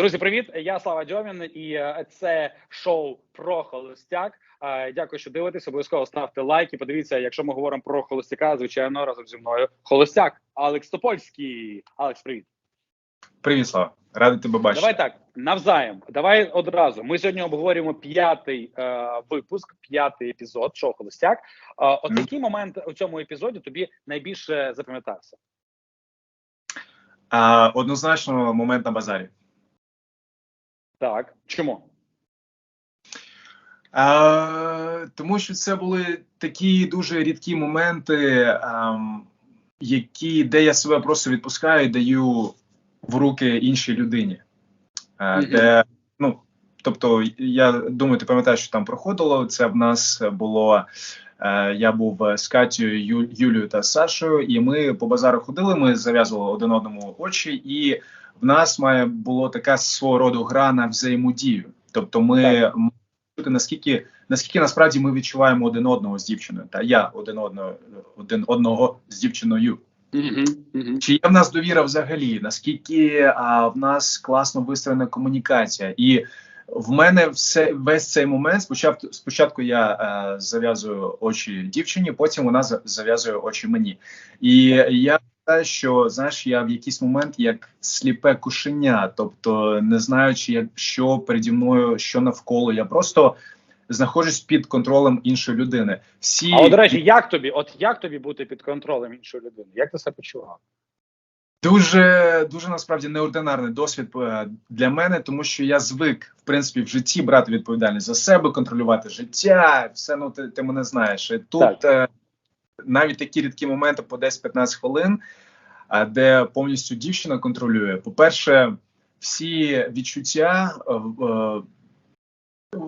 Друзі, привіт! Я Слава Дьомін, і е, це шоу про холостяк. Е, Дякую, що дивитесь. Обов'язково ставте лайк і подивіться, якщо ми говоримо про холостяка, звичайно, разом зі мною холостяк Алекс Топольський. Алекс, привіт. Привіт, Слава. Радий тебе бачити. Давай так навзаєм. Давай одразу. Ми сьогодні обговорюємо п'ятий е, випуск, п'ятий епізод шоу Холостяк. Е, от який момент у цьому епізоді тобі найбільше запам'ятався? Однозначно момент на базарі. Так, чому? А, тому що це були такі дуже рідкі моменти, ам, які, де я себе просто відпускаю і даю в руки іншій людині. А, де, ну, тобто, я думаю, ти пам'ятаєш, що там проходило. Це в нас було. е, Я був з Катією, Ю, Юлією та Сашою, і ми по базару ходили. Ми зав'язували один одному очі, і в нас має було така свого роду гра на взаємодію. Тобто, ми чути, наскільки наскільки насправді ми відчуваємо один одного з дівчиною, та я один одного один одного з дівчиною. Чи є в нас довіра взагалі? Наскільки а, в нас класно вистроєна комунікація? І в мене все весь цей момент. Спочатку спочатку я е, зав'язую очі дівчині, потім вона за- зав'язує очі мені. І я вважаю, що знаєш, я в якийсь момент як сліпе кушеня, тобто не знаючи, як що переді мною, що навколо, я просто знаходжусь під контролем іншої людини. Всі А от, до речі, як тобі? От як тобі бути під контролем іншої людини? Як ти себе почував? Дуже дуже насправді неординарний досвід е, для мене, тому що я звик в принципі в житті брати відповідальність за себе, контролювати життя. Все ну ти, ти мене знаєш. І тут е, навіть такі рідкі моменти по 10-15 хвилин, де повністю дівчина контролює. По-перше, всі відчуття, е, е,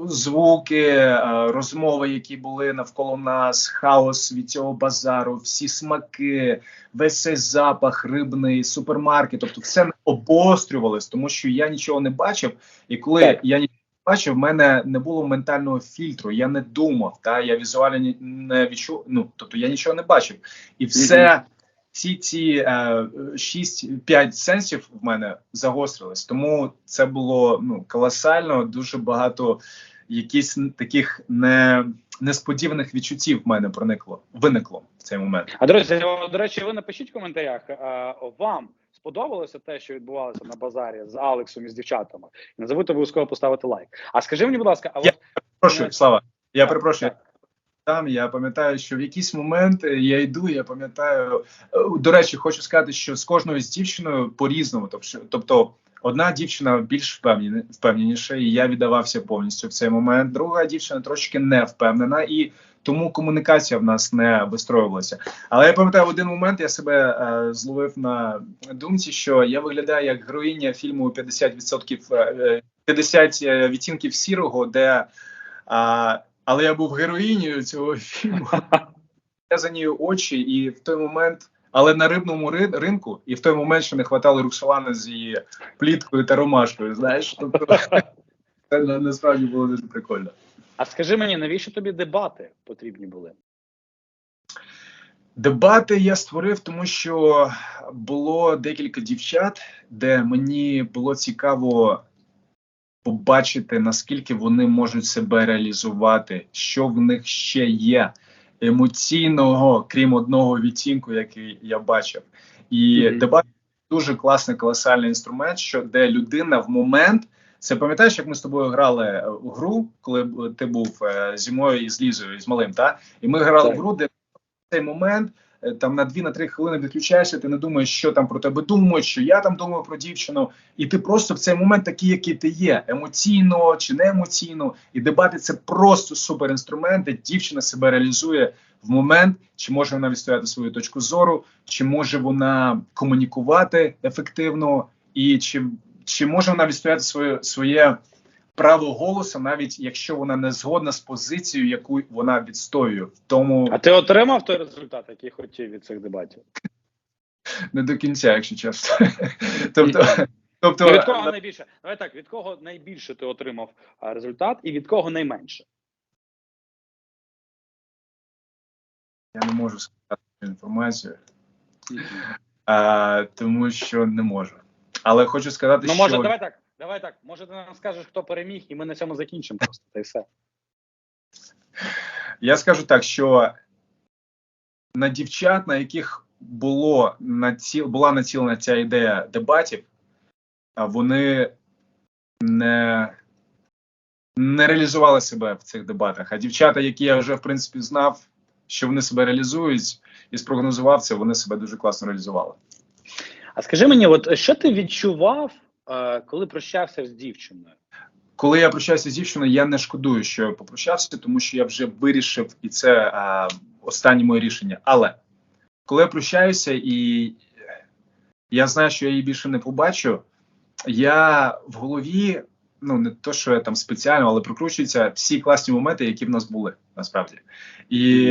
звуки, е, розмови, які були навколо нас, хаос від цього базару, всі смаки, весь цей запах рибний, супермаркет, тобто все обострювалось, тому що я нічого не бачив, і коли я бачив, в мене не було ментального фільтру. Я не думав, та я візуально не відчув. Ну тобто я нічого не бачив, і все. Всі ці е, 6-5 сенсів в мене загострились, тому це було ну колосально, дуже багато якісь таких не несподіваних відчуттів в мене проникло, виникло в цей момент. А друзі, о, до речі, ви напишіть в коментарях. а, Вам сподобалося те, що відбувалося на базарі з Алексом і з дівчатами? Не забудьте обов'язково поставити лайк. А скажи мені, будь ласка, а Я- от Прошу, Слава. Я так, перепрошую. так. Там я пам'ятаю, що в якийсь момент е, я йду. Я пам'ятаю. е, До речі, хочу сказати, що з кожною з дівчиною по-різному. Тобто, тобто одна дівчина більш впевнені, впевненіша, і я віддавався повністю в цей момент. Друга дівчина трошки не впевнена, і тому комунікація в нас не вистроювалася. Але я пам'ятаю, один момент я себе е, зловив на думці, що я виглядаю як героїня фільму 50% е, е, 50 відтінків сірого, де. А, але я був героїнею цього фільму. Я за нею очі, і в той момент, але на рибному ри- ринку, і в той момент, що не хватало Роксолана з її пліткою та ромашкою. Знаєш, тобто це на- насправді було дуже прикольно. А скажи мені, навіщо тобі дебати потрібні були? Дебати я створив, тому що було декілька дівчат, де мені було цікаво побачити, наскільки вони можуть себе реалізувати, що в них ще є емоційного, крім одного відтінку, який я бачив. І Мгм. дебат дуже класний, колосальний інструмент, що де людина в момент. Це пам'ятаєш, як ми з тобою грали е, у гру, коли б ти був е, зі мною і з Лізою, і з малим, та? І ми грали Так. в гру, де в цей момент е, там на 2-3 хвилини відключаєшся, ти не думаєш, що там про тебе думають, що я там думаю про дівчину, і ти просто в цей момент такий, який ти є, емоційно чи не емоційно. І дебати це просто супер інструмент, де дівчина себе реалізує в момент, чи може вона відстояти свою точку зору, чи може вона комунікувати ефективно, і чи, чи може вона відстояти своє своє право голосу, навіть якщо вона не згодна з позицією, яку вона відстоює. Тому А ти отримав той результат, який хотів від цих дебатів? не до кінця, якщо чесно. тобто, тобто від кого найбільше? Давай так, від кого найбільше ти отримав результат, і від кого найменше? я не можу сказати цю інформацію, а, тому що не можу. Але хочу сказати, Ну, що може, давай так. Давай так, може ти нам скажеш, хто переміг, і ми на цьому закінчимо просто та й все. Я скажу так, що на дівчат, на яких було націл, була націлена ця ідея дебатів, а вони не, не реалізували себе в цих дебатах. А дівчата, які я вже в принципі знав, що вони себе реалізують, і спрогнозував це, вони себе дуже класно реалізували. А скажи мені, от що ти відчував, е, коли прощався з дівчиною? Коли я прощаюся з дівчиною, я не шкодую, що я попрощався, тому що я вже вирішив, і це а, останнє моє рішення. Але коли я прощаюся, і я знаю, що я її більше не побачу, я в голові, ну не то, що я там спеціально, але прокручуються всі класні моменти, які в нас були насправді. І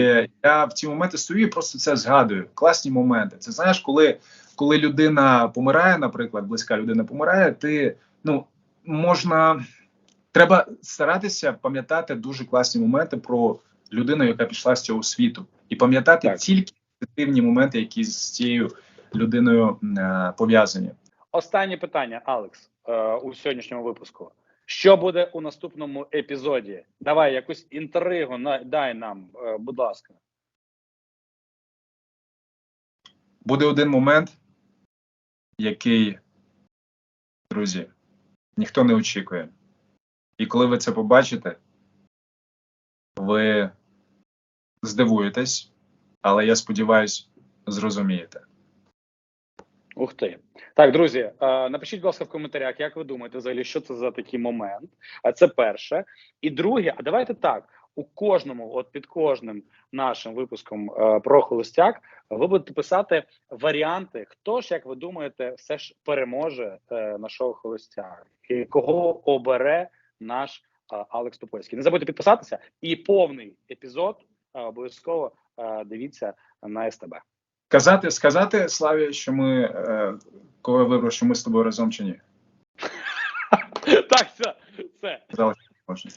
я в ці моменти стою і просто це згадую. Класні моменти. Це знаєш, коли, коли людина помирає, наприклад, близька людина помирає, ти ну можна. Треба старатися пам'ятати дуже класні моменти про людину, яка пішла з цього світу, і пам'ятати Так. тільки позитивні моменти, які з цією людиною е, пов'язані. Останнє питання, Алекс, е, у сьогоднішньому випуску. Що буде у наступному епізоді? Давай якусь інтригу на- дай нам, е, будь ласка. Буде один момент, який, друзі, ніхто не очікує. І коли ви це побачите, ви здивуєтесь, але я сподіваюся, зрозумієте. Ух ти. Так, друзі, е, напишіть, будь ласка, в коментарях, як ви думаєте, взагалі, що це за такий момент? А це перше. І друге, а давайте так: у кожному, от під кожним нашим випуском е, про холостяк, ви будете писати варіанти, хто ж, як ви думаєте, все ж переможе е, на шоу Холостяк, і кого обере наш е, Алекс Топольський. Не забудьте підписатися, і повний епізод е, обов'язково е, дивіться на СТБ. Казати, сказати Славі, що ми, е, коли вибрав, що ми з тобою разом чи ні? Так, все, все. Можна.